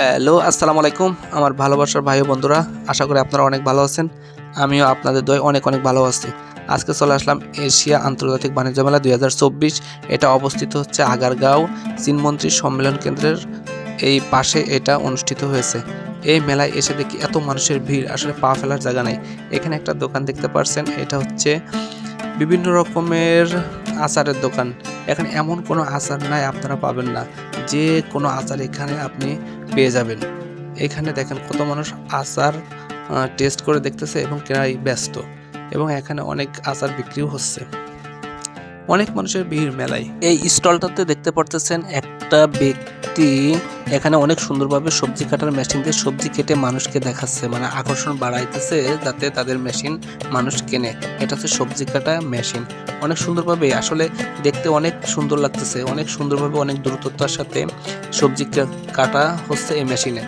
Hello, আসসালামু আলাইকুম। আমার ভালোবাসার ভাই বন্ধুরা, আশা করি আপনারা অনেক ভালো আছেন। আমিও আপনাদের দয় অনেক অনেক ভালো আছি। আজকে চলে আসলাম এশিয়া আন্তর্জাতিক বাণিজ্য মেলা দুই হাজার চব্বিশ। এটা অবস্থিত হচ্ছে আগারগাঁও চীনমন্ত্রী সম্মেলন কেন্দ্রের এই পাশে এটা অনুষ্ঠিত হয়েছে। এই মেলায় এসে দেখি এত মানুষের ভিড়, আসলে পা ফেলার জায়গা নেই। এখানে একটা দোকান দেখতে পারছেন, এটা হচ্ছে বিভিন্ন রকমের আচারের দোকান। এখানে এমন কোনো আচার নাই আপনারা পাবেন না। যে কোনো আচার এখানে আপনি পেয়ে যাবেন। এখানে দেখেন কত মানুষ আচার টেস্ট করে দেখতেছে এবং কেনাই ব্যস্ত। এবং এখানে অনেক আচার বিক্রিও হচ্ছে। অনেক মানুষের ভিড় মেলায়। এই স্টলটাতে দেখতে পারতেছেন একটা ব্যক্তি এখানে অনেক সুন্দরভাবে সবজি কাটার মেশিন দিয়ে সবজি কেটে মানুষকে দেখাচ্ছে মানে আকর্ষণ বাড়াইতেছে যাতে তাদের মেশিন মানুষ কেনে। এটা হচ্ছে সবজি কাটা মেশিন অনেক সুন্দরভাবে, আসলে দেখতে অনেক সুন্দর লাগতেছে, অনেক সুন্দরভাবে অনেক দ্রুততার সাথে সবজি কাটা হচ্ছে এই মেশিনে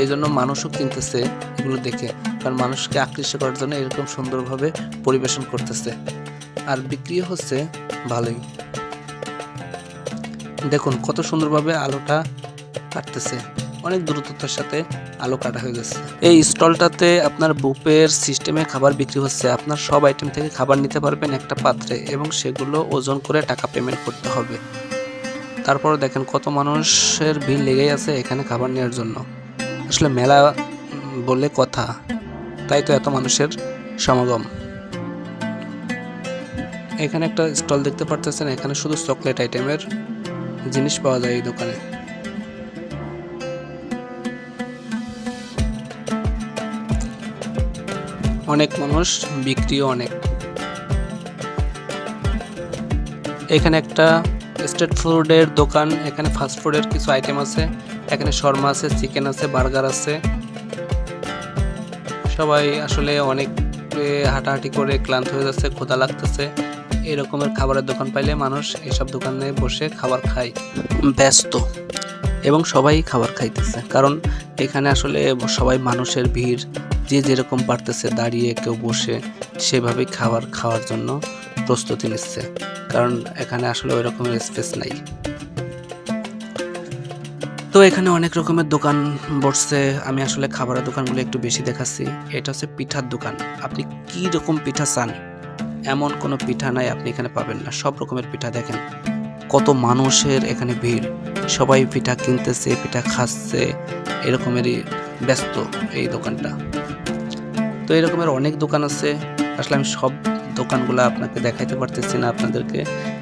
এই জন্য মানুষও কিনতেছে এগুলো দেখে, কারণ মানুষকে আকৃষ্ট করার জন্য এরকম সুন্দরভাবে পরিবেশন করতেছে। আর বিক্রি হচ্ছে ভালোই। দেখুন কত সুন্দরভাবে আলোটা কাটতেছে অনেক দ্রুততার সাথে আলো কাটা হয়ে গেছে। এই স্টলটাতে আপনার বুপের সিস্টেমে খাবার বিক্রি হচ্ছে। আপনার সব আইটেম থেকে খাবার নিতে পারবেন একটা পাত্রে এবং সেগুলো ওজন করে টাকা পেমেন্ট করতে হবে। তারপর দেখেন কত মানুষের ভিড় লেগেই আছে এখানে খাবার নেওয়ার জন্য। আসলে মেলা বলে কথা, তাই তো এত মানুষের সমাগম। এখানে একটা স্টল দেখতে পারতেছেন, এখানে শুধু চকলেট আইটেমের জিনিস পাওয়া যায় এই দোকানে। অনেক মানুষ, বিক্রিও অনেক। এখানে একটা স্ট্রিট ফুডের দোকান, এখানে ফাস্ট ফুডের কিছু আইটেম আছে। এখানে শর্মা আছে, চিকেন আছে, বার্গার আছে। সবাই আসলে অনেক হাঁটাহাঁটি করে ক্লান্ত হয়ে যাচ্ছে, ক্ষুধা লাগতেছে। এরকমের খাবারের দোকান পাইলে মানুষ এসব দোকানে বসে খাবার খায়। ব্যস্ত। এবং সবাই খাবার খাইতেছে। কারণ এখানে আসলে সবাই মানুষের ভিড়, যে যেরকম পারতেছে দাঁড়িয়ে কেউ বসে সেভাবেই খাবার খাওয়ার জন্য প্রস্তুতি নিচ্ছে। কারণ এখানে আসলে ওই রকমের স্পেস নাই। তো এখানে অনেক রকমের দোকান বসছে। আমি আসলে খাবারের দোকানগুলো একটু বেশি দেখাচ্ছি। এটা হচ্ছে পিঠার দোকান। আপনি কি রকম পিঠা চান? এমন কোনো পিঠা নাই আপনি এখানে পাবেন না। সব রকমের পিঠা দেখেন। কত মানুষের এখানে ভিড়। সবাই পিঠা কিনতেছে, পিঠা খাচ্ছে, এরকমেরই ব্যস্ত এই দোকানটা। তো এরকমের অনেক দোকান আছে। আসলে আমি সব দোকানগুলো আপনাকে দেখাইতে পারতেছি না আপনাদেরকে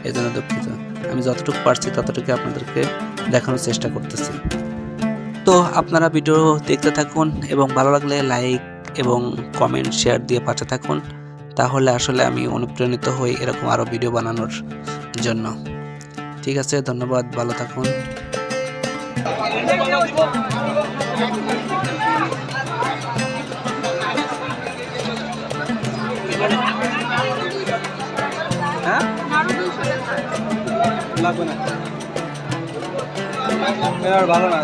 এই জন্য দুঃখিত। আমি যতটুকু পারছি ততটুকু আপনাদেরকে দেখানোর চেষ্টা করতেছি। তো আপনারা ভিডিও দেখতে থাকুন এবং ভালো লাগলে লাইক এবং কমেন্ট, শেয়ার দিয়ে পাশে থাকুন। তাহলে আসলে আমি অনুপ্রাণিত হই এরকম আরও ভিডিও বানানোর জন্য। ঠিক আছে ধন্যবাদ ভালো থাকুন। হ্যাঁ? ভালো না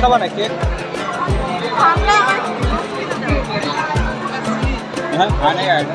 খাবা না কেক হ্যাঁ আনে আনে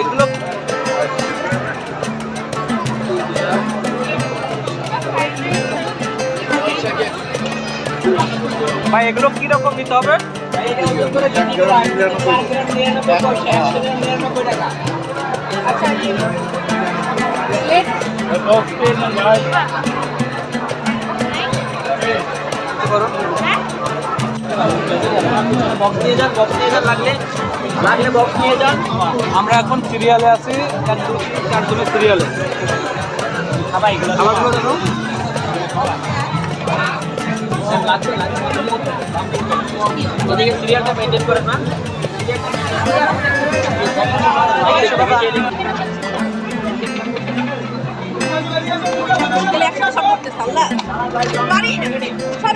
এগুলো ভাই এগুলো কি রকম নিতে হবে? বক্স নিয়ে যান বক্স নিয়ে যান লাগলে। লাগলে বক্স নিয়ে যান। আমরা এখন সিরিয়ালে আছি এক দু তিন চার জনের সিরিয়ালে খাবারগুলো দেখো। ওদিকে সিরিয়ালটা মেনটেন করেন না।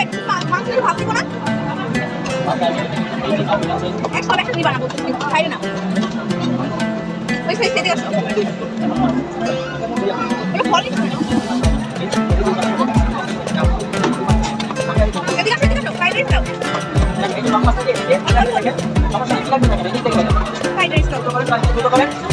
একটু মাংস ভাত দিব না? এক সব একসাথে বানাবো খাই না ওই সেই সেদিকে এটা ফলি এদিকে আসো এদিকে আসো ফ্রাইড রাইস দাও। ফ্রাইড রাইস দাও।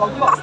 烤鸡